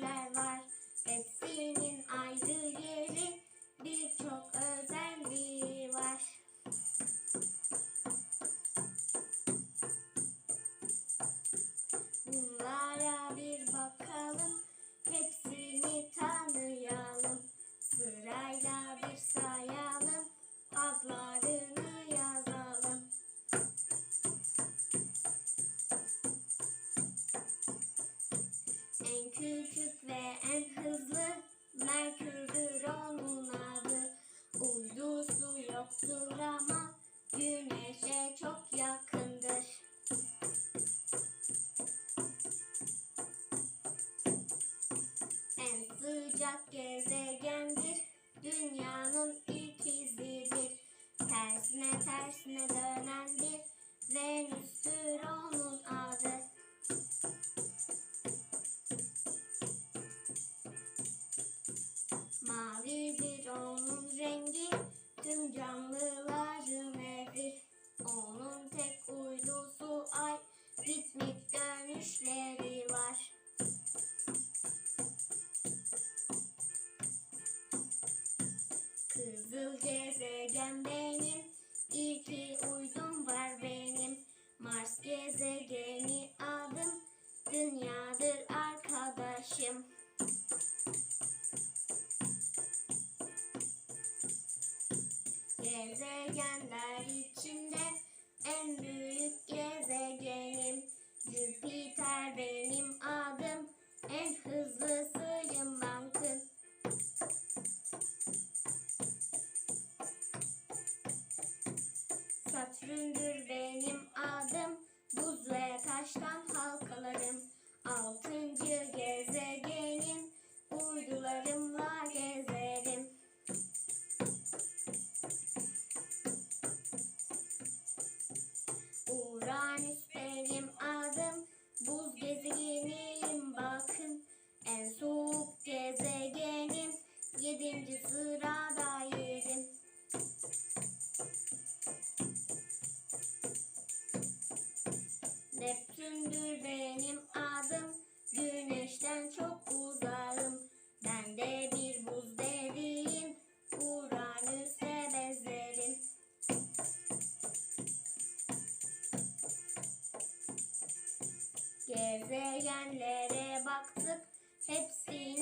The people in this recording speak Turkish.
gezegenler var. Hepsinin yoktur Güneş'e çok yakındır. En sıcak gezegendir. Dünyanın ikizidir. Tersine tersine dönendir. Venüs'tür onun adı. Mavidir onun Kızıl gezegen benim, iki uydum var benim. Mars gezegeni adım, dünyadır arkadaşım. Gezegenler içinde Satürn'dür benim adım, buz ve taştan halkalarım. Altıncı gezegenim, uydularımla gezerim. Uranüs Neptündür benim adım, güneşten çok uzağım. Ben de bir buz deliyim, Uranüs'te bezlerim. Gezegenlere baktık, hepsini